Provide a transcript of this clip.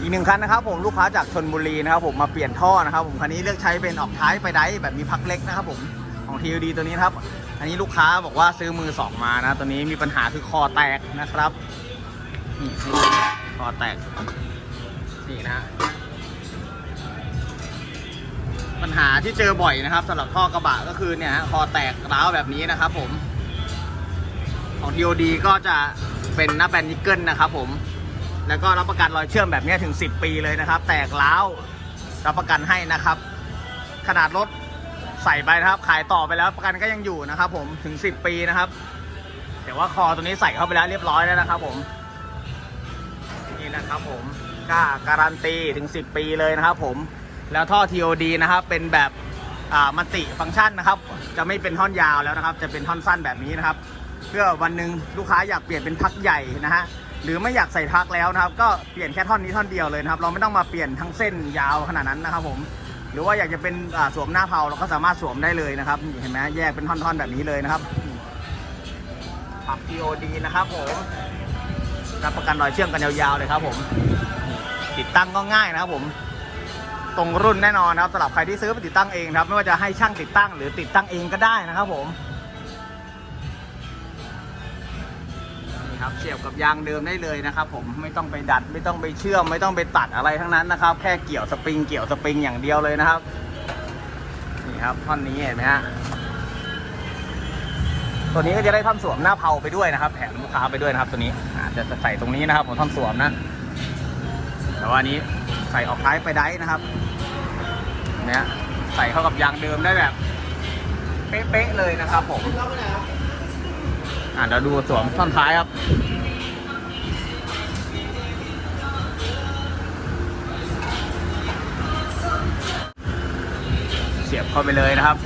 อีกหนึ่งคันนะครับผมลูกค้าจากชนบุรีนะครับผมมาเปลี่ยนท่อนะครับผมคันนี้เลือกใช้เป็นออกท้ายไปได้แบบมีพักเล็กนะครับผมของ TUD ตัวนี้ครับ อันนี้ลูกค้าบอกว่าซื้อมือสองมานะ ตัวนี้มีปัญหาคือคอแตกนะครับนี่คอแตกนี่นะปัญหาที่เจอบ่อยนะครับสำหรับท่อกระบะก็คือเนี่ยฮะคอแตกร้าวแบบนี้นะครับผมของ TOD ก็จะเป็นหน้าแปนนิกเกิลนะครับผม แล้วก็รับประกันรอยเชื่อมแบบนี้ถึง 10 ปีเลยนะครับ แตกร้าวรับประกันให้นะครับ ขนาดรถใส่ไปนะครับ ขายต่อไปแล้วประกันก็ยังอยู่นะครับ ผมถึง 10 ปีนะครับแต่ว่าคอตัวนี้ใส่เข้าไปแล้วเรียบร้อยแล้วนะครับผมนี่นะครับผมกล้าการันตีถึง 10 ปีเลยนะครับ ผมแล้วท่อ TOD นะครับ เป็นแบบมัลติฟังก์ชันนะครับ จะไม่เป็นท่อนยาวแล้วนะครับ จะเป็นท่อนสั้นแบบนี้นะครับ เพื่อวันหนึ่งลูกค้าอยากเปลี่ยนเป็นพักใหญ่นะฮะ หรือไม่อยากใส่พักแล้วนะครับ ก็เปลี่ยนแค่ท่อนนี้ท่อนเดียวเลยนะครับ เราไม่ต้องมาเปลี่ยนทั้งเส้นยาวขนาดนั้นนะครับผมหรือว่าอยากจะเป็นสวมหน้าเผาเราก็สามารถสวมได้เลยนะครับเห็นไหมแยกเป็นท่อนๆแบบนี้เลยนะครับปรับ TOD นะครับผมรับประกันรอยเชื่อมกันยาวๆเลยครับผม ติดตั้งก็ง่ายนะครับผม ตรงรุ่นแน่นอนนะครับสำหรับใครที่ซื้อไปติดตั้งเองครับ ไม่ว่าจะให้ช่างติดตั้งหรือติดตั้งเองก็ได้นะครับผม ครับเสียบกับยางเดิมได้เลยนะครับ ผมไม่ต้องไปดัดไม่ต้องไปเชื่อม ไม่ต้องไปตัดอะไรทั้งนั้นนะครับ แค่เกี่ยวสปริงเกี่ยวสปริงอย่างเดียวเลยนะครับนี่ครับท่อนนี้เห็นไหมฮะตัวนี้ก็จะได้ท่อนสวมหน้าเผาไปด้วยนะครับ แถมลูกค้าไปด้วยนะครับ ตัวนี้อาจจะใส่ตรงนี้นะครับผมท่อนสวมนะ แต่ว่านนี้ใส่ออกท้ายไปได้นะครับเนี่ยใส่เข้ากับยางเดิมได้แบบ เป๊ะๆเลยนะครับผม อะเดี๋ยวดูสวมท่อนท้ายครับเสียบเข้าไปเลยนะครับ